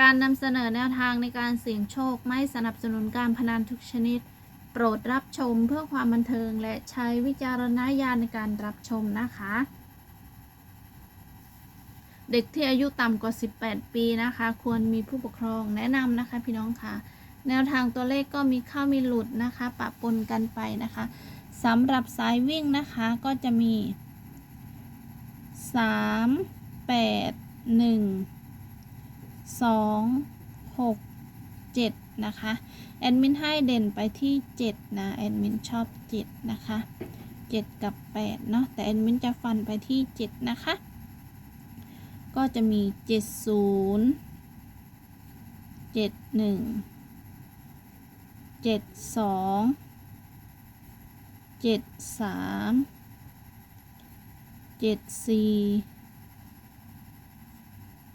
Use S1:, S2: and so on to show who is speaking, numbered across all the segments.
S1: การนำเสนอแนวทางในการเสี่ยงโชคไม่สนับสนุนการพนันทุกชนิด โปรดรับชมเพื่อความบันเทิงและใช้วิจารณญาณในการรับชมนะคะ เด็กที่อายุต่ำกว่า 18 ปีนะคะ ควรมีผู้ปกครองแนะนำนะคะพี่น้องค่ะ แนวทางตัวเลขก็มีเข้ามีหลุดนะคะปะปนกันไปนะคะสำหรับสายวิ่งนะคะก็จะมี 3 8 1 สองหกเจ็ดนะคะแอดมินให้เด่นไปที่เจ็ดนะแอดมินชอบเจ็ดนะคะเจ็ดกับแปดเนาะแต่แอดมินจะฟันไปที่เจ็ดนะคะ ก็จะมีเจ็ดศูนย์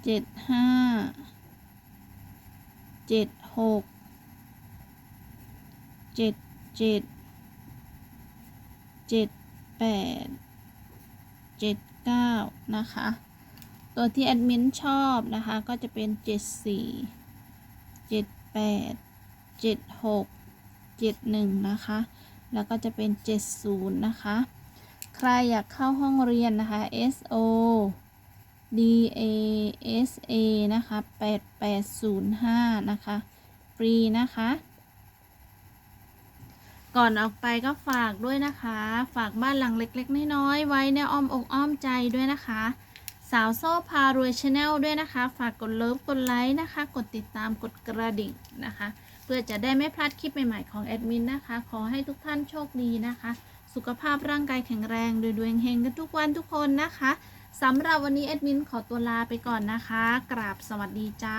S1: เจ็ดหนึ่งเจ็ดสองเจ็ดสามเจ็ดสี่เจ็ดห้าเจ็ดหกเจ็ดเจ็ดเจ็ดแปดเจ็ดเก้านะคะ ตัวที่แอดมินชอบนะคะ ก็จะเป็นเจ็ดสี่เจ็ดแปดเจ็ดหกเจ็ดหนึ่งนะคะ แล้วก็จะเป็นเจ็ดศูนย์นะคะ ใครอยากเข้าห้องเรียนนะคะ SO D A S A นะคะ 8805 นะคะ ฟรีนะคะ ก่อนออกไปก็ฝากด้วยนะคะ ฝากบ้านหลังเล็ก ๆ น้อยๆไว้ในอ้อมอกอ้อมใจด้วยนะคะ สาวโซ่พารวยชาแนลด้วยนะคะ ฝากกดเลิฟกดไลค์นะคะ กดติดตามกดกระดิ่งนะคะ เพื่อจะได้ไม่พลาดคลิปใหม่ๆของแอดมินนะคะ ขอให้ทุกท่านโชคดีนะคะ สุขภาพร่างกายแข็งแรงรวยๆเฮงกันทุกวันทุกคนนะคะ สำหรับวันนี้แอดมินขอตัวลาไปก่อนนะคะ กราบสวัสดีจ้า